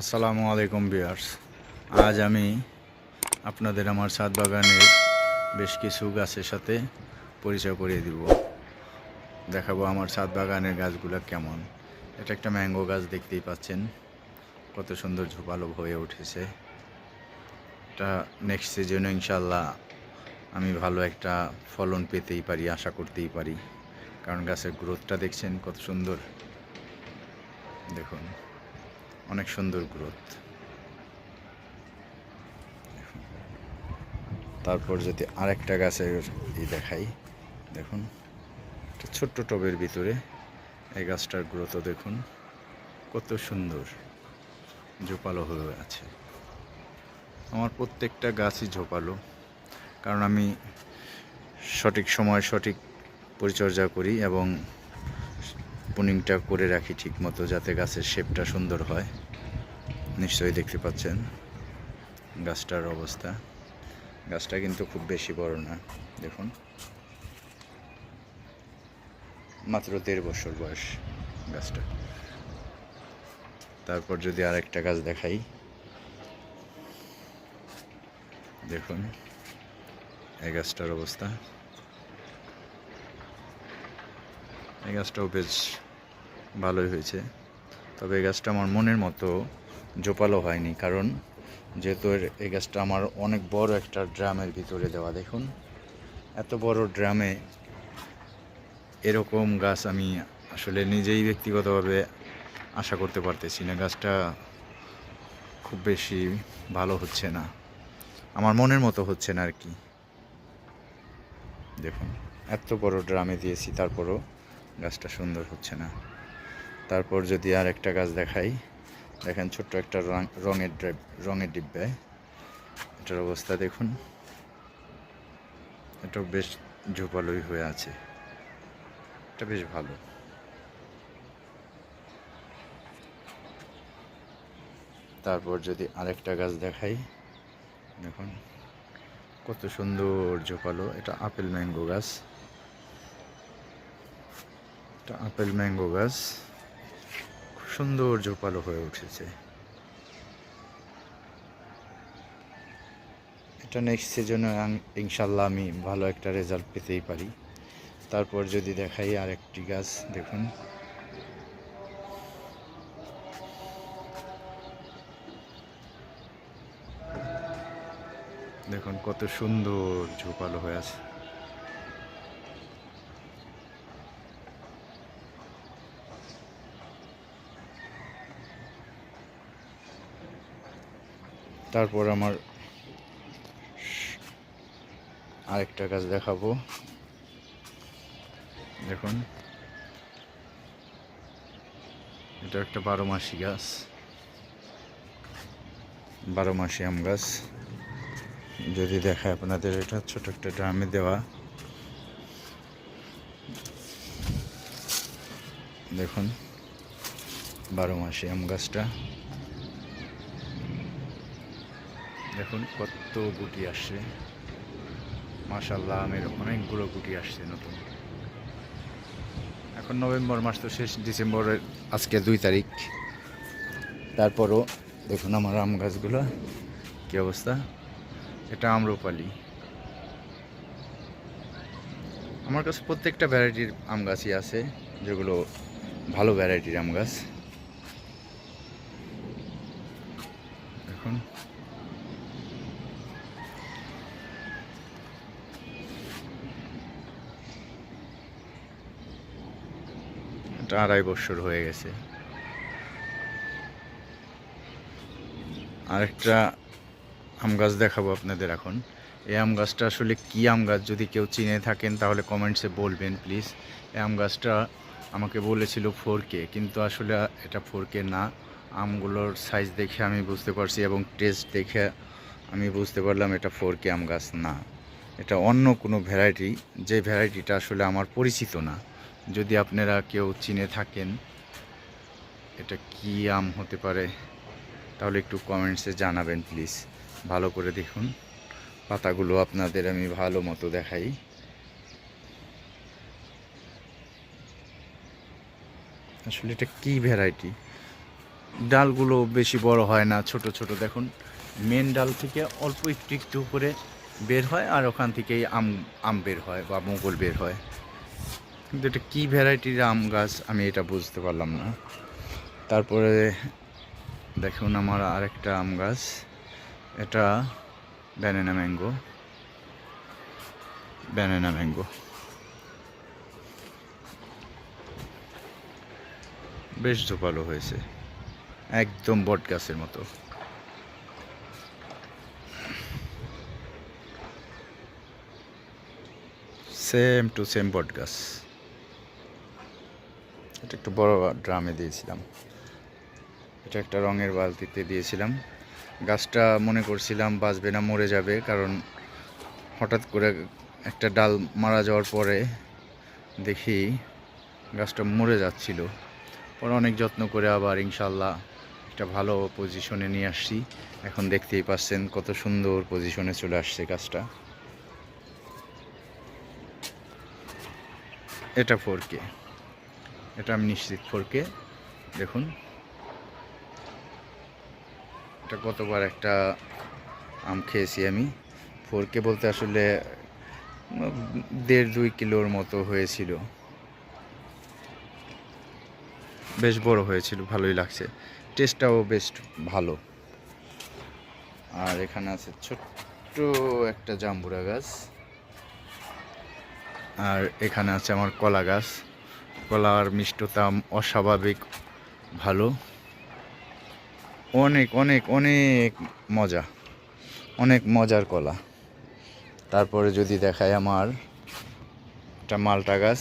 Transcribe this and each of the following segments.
আসসালামু আলাইকুম বিয়ার্স আজ আমি আপনাদের আমার ছাদ বাগানের বেশ কিছু গাছের সাথে পরিচয় করিয়ে দিব। দেখাবো আমার ছাদ বাগানের গাছগুলো কেমন। এটা একটা ম্যাঙ্গো গাছ দেখতেই পাচ্ছেন। কত সুন্দর ঝোপালো হয়ে উঠেছে। এটা নেক্সট সিজনে ইনশাল্লাহ আমি ভালো একটা ফলন পেতেই পারি, আশা করতেই পারি। কারণ গাছের গ্রোথটা দেখছেন কত সুন্দর। দেখুন। অনেক সুন্দর গ্রোথ। তারপর যদি আরেকটা গাছের ই দেখাই, দেখুন, একটা ছোট্ট টবের ভিতরে এই গাছটার গ্রোথও দেখুন, কত সুন্দর ঝোপালো হয়ে আছে। আমার প্রত্যেকটা গাছই ঝোপালো, কারণ আমি সঠিক সময় সঠিক পরিচর্যা করি এবং পুনিংটা করে রাখি ঠিক মতো যাতে গাছের শেপটা সুন্দর হয়। নিশ্চয়ই দেখতে পাচ্ছেন গাছটার অবস্থা। গাছটা কিন্তু খুব বেশি বড় না, দেখুন। মাত্র দেড় বছর বয়স গাছটা। তারপর যদি আরেকটা গাছ দেখাই। দেখুন, এই গাছটার অবস্থা। এই গাছটাও বেশ ভালোই হয়েছে। তবে এই গাছটা আমার মনের মতো জোপালো হয়নি, কারণ যেহেতু এই গাছটা আমার অনেক বড় একটা ড্রামের ভিতরে দেওয়া। দেখুন, এত বড় ড্রামে এরকম গাছ আমি আসলে নিজেই ব্যক্তিগতভাবে আশা করতে পারতেছি না, গাছটা খুব বেশি ভালো হচ্ছে না। আমার মনের মতো হচ্ছে না আর কি। দেখুন, এত বড় ড্রামে দিয়েছি, তারপরও গাছটা সুন্দর হচ্ছে না। তারপর যদি আর একটা গাছ দেখাই, দেখেন ছোট্ট একটা রঙের রঙের ডিব্বায় এটার অবস্থা দেখুন। এটা বেশ ঝোপালোই হয়ে আছে। এটা বেশ ভালো। তারপর যদি আরেকটা গাছ দেখাই, দেখুন কত সুন্দর ঝোপালো। এটা আপেল ম্যাঙ্গো গাছ। এটা আপেল ম্যাঙ্গো গাছ। সুন্দর জোপালো হয়ে উঠেছে। এটা নেক্সট সিজনে ইনশাল্লাহ আমি ভালো একটা রেজাল্ট পেতেই পারি। তারপর যদি দেখাই আরেকটি গাছ, দেখুন। দেখুন কত সুন্দর ঝোপালো হয়ে আছে। তারপর আমার আরেকটা গাছ দেখাবো। দেখুন। এটা একটা বারো মাসি গাছ। বারো মাসি আম গাছ। যদি দেখায় আপনাদের, এটা ছোট একটা ড্রামে দেওয়া। দেখুন। বারো মাসি আম গাছটা। দেখুন কত গুটি আসছে। মাশাল্লাহ আমের অনেকগুলো গুটি আসছে নতুন। এখন নভেম্বর মাস তো শেষ, ডিসেম্বরের আজকে দুই তারিখ। তারপরও দেখুন আমার আম গাছগুলো কী অবস্থা। এটা আম্রপালি। আমার কাছে প্রত্যেকটা ভ্যারাইটির আম গাছই আছে, যেগুলো ভালো ভ্যারাইটির আম গাছ। দেখুন। আড়াই বছর হয়ে গেছে। আরেকটা আম গাছ দেখাবো আপনাদের এখন। এই আম গাছটা আসলে কি আম গাছ যদি কেউ চিনে থাকেন তাহলে কমেন্টসে বলবেন প্লিজ এই আম গাছটা আমাকে বলেছিল ফোর কে কিন্তু আসলে এটা ফোর কে না। আমগুলোর সাইজ দেখে আমি বুঝতে পারছি এবং টেস্ট দেখে আমি বুঝতে পারলাম এটা ফোর কে আম গাছ না। এটা অন্য কোনো ভ্যারাইটি যে ভ্যারাইটিটা আসলে আমার পরিচিত না। যদি আপনারা কেউ চিনে থাকেন, এটা কি আম হতে পারে, তাহলে একটু কমেন্টসে জানাবেন প্লিজ ভালো করে দেখুন, পাতাগুলো আপনাদের আমি ভালো মতো দেখাই। আসলে এটা কি ভ্যারাইটি ডালগুলো বেশি বড় হয় না, ছোট ছোট দেখুন। মেন ডাল থেকে অল্প একটু একটু করে বের হয়, আর ওখান থেকেই আম আম বের হয় বা মোগল বের হয়। কিন্তু এটা কী ভ্যারাইটির আম গাছ আমি এটা বুঝতে পারলাম না। তারপরে দেখুন আমার আরেকটা আম গাছ, এটা ব্যানানা ম্যাঙ্গো ব্যানানা ম্যাঙ্গো বেশ ঝোপালো হয়েছে, একদম বট গাছের মতো। সেম টু সেম বট গাছ। এটা একটু বড় ড্রামে দিয়েছিলাম। এটা একটা রঙের বালতিতে দিয়েছিলাম। গাছটা মনে করছিলাম বাঁচবে না, মরে যাবে, কারণ হঠাৎ করে একটা ডাল মারা যাওয়ার পরে দেখি গাছটা মরে যাচ্ছিল। পরে অনেক যত্ন করে আবার ইনশাল্লাহ একটা ভালো পজিশনে নিয়ে আসছি। এখন দেখতেই পাচ্ছেন কত সুন্দর পজিশনে চলে আসছে গাছটা। এটা ফোর কে এটা আমি নিশ্চিত ফোর কে দেখুন। এটা কতবার একটা আম খেয়েছি আমি। ফোর কে বলতে আসলে দেড় দুই কিলোর মতো হয়েছিল। বেশ বড় হয়েছিল, ভালোই লাগছে। টেস্টটাও বেশ ভালো। আর এখানে আছে ছোট্ট একটা জাম্বুরা গাছ। আর এখানে আছে আমার কলা গাছ। কলার মিষ্টতা অস্বাভাবিক, ভালো। অনেক অনেক অনেক মজা, অনেক মজার কলা। তারপরে যদি দেখায় আমার একটা মালটা গাছ।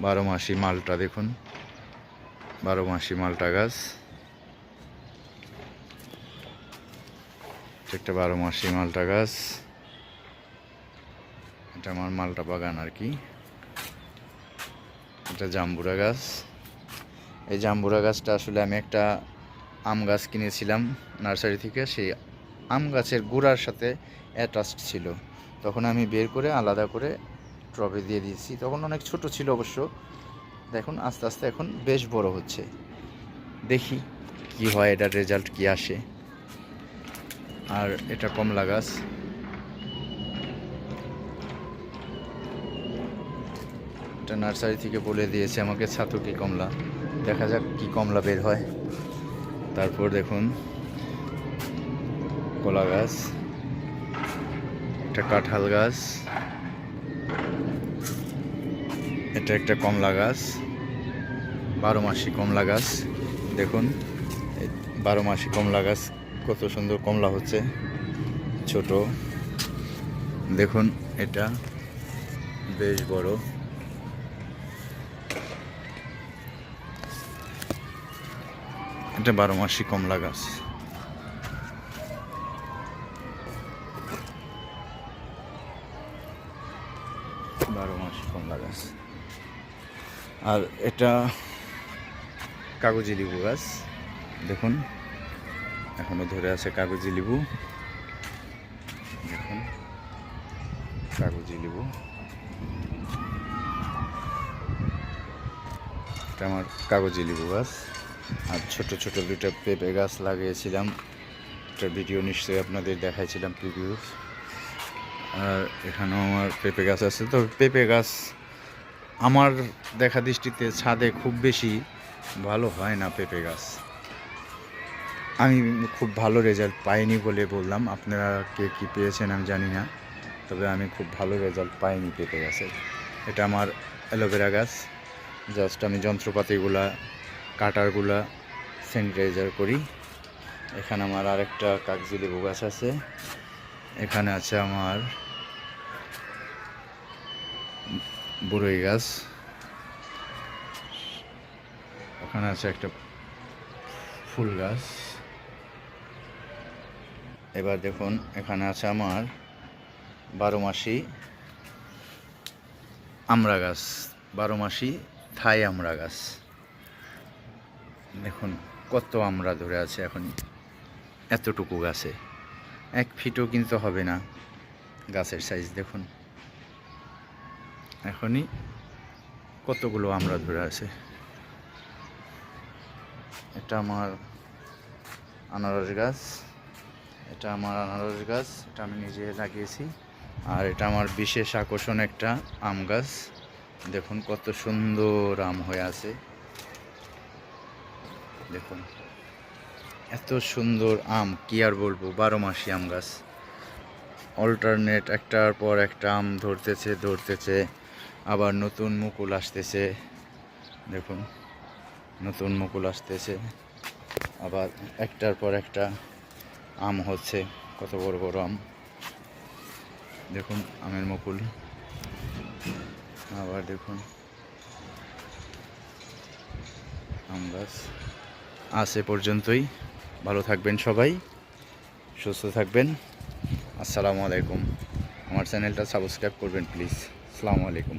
বারো মাসি মালটা দেখুন। বারো মাসি মালটা গাছ। একটা বারো মাসি মালটা গাছ। এটা আমার মালটা বাগান আর কি। এটা জাম্বুরা গাছ। এই জাম্বুরা গাছটা আসলে আমি একটা আম গাছ কিনেছিলাম নার্সারি থেকে। সেই আম গাছের গোড়ার সাথে অ্যাটাচড ছিল। তখন আমি বের করে আলাদা করে ট্রবে দিয়ে দিয়েছি। তখন অনেক ছোট ছিল অবশ্য। দেখুন, আস্তে আস্তে এখন বেশ বড় হচ্ছে। দেখি কি হয়, এটার রেজাল্ট কি আসে। আর এটা কমলা গাছ। এটা নার্সারি থেকে বলে দিয়েছে আমাকে ছাতুকি কমলা? দেখা যাক কি কমলা বের হয়। তারপর দেখুন, কলা গাছ, একটা কাঁঠাল গাছ, এটা একটা কমলা গাছ, বারো মাসি কমলা গাছ। দেখুন বারো মাসি কমলা গাছ কত সুন্দর কমলা হচ্ছে, ছোট। দেখুন, এটা বেশ বড়। এটা বারো মাসি কমলা গাছ। বারো মাসি কমলা গাছ। আর এটা কাগজি লিবু গাছ। দেখুন, এখনও ধরে আছে কাগজি লিবু। দেখুন, কাগজি লেবু। এটা আমার কাগজি লিবু গাছ। আর ছোট ছোট দুটো পেঁপে গাছ লাগিয়েছিলাম। একটা ভিডিও নিশ্চয়ই আপনাদের দেখাইছিলাম প্রিভিউস আর এখানেও আমার পেঁপে গাছ আছে। তো পেঁপে গাছ আমার দেখা দৃষ্টিতে ছাদে খুব বেশি ভালো হয় না পেঁপে গাছ। আমি খুব ভালো রেজাল্ট পাইনি বলে বললাম। আপনারা কে কী পেয়েছেন আমি জানি না। তবে আমি খুব ভালো রেজাল্ট পাইনি পেঁপে গাছের এটা আমার অ্যালোভেরা গাছ। জাস্ট আমি যন্ত্রপাতিগুলা কাটারগুলা স্যানিটাইজার করি। এখানে আমার আরেকটা কাগজি লেবু গাছ আছে। এখানে আছে আমার বড়ই গাছ। ওখানে আছে একটা ফুল গাছ। এবার দেখুন, এখানে আছে আমার বারো মাসি আমরা গাছ। বারো মাসি থাই আমরা গাছ। দেখুন, কত আমড়া ধরে আছে এখন। এতটুকু গাছে। এক ফিটও কিন্তু হবে না গাছের সাইজ দেখুন। এখনই কতগুলো আমরা ধরে আছে। এটা আমার আনারস গাছ। এটা আমার আনারস গাছ, এটা আমি নিজে লাগিয়েছি। আর এটা আমার বিশেষ আকর্ষণ একটা আম গাছ। দেখুন, কত সুন্দর আম হয়ে আছে। দেখুন। এত সুন্দর আম, কি আর বলব, বারো মাসি আম গাছ। অল্টারনেট একটার পর একটা আম ধরতেছে ধরতেছে। আবার নতুন মুকুল আসতেছে। দেখুন, নতুন মুকুল আসতেছে। আবার একটার পর একটা আম হচ্ছে, কত বড় বড় আম। দেখুন, আমের মুকুল। আবার দেখুন, আম গাছ। আজ এ পর্যন্তই। ভালো থাকবেন সবাই, সুস্থ থাকবেন। আসসালামু আলাইকুম। আমার চ্যানেলটা সাবস্ক্রাইব করবেন, প্লিজ। আসসালামু আলাইকুম।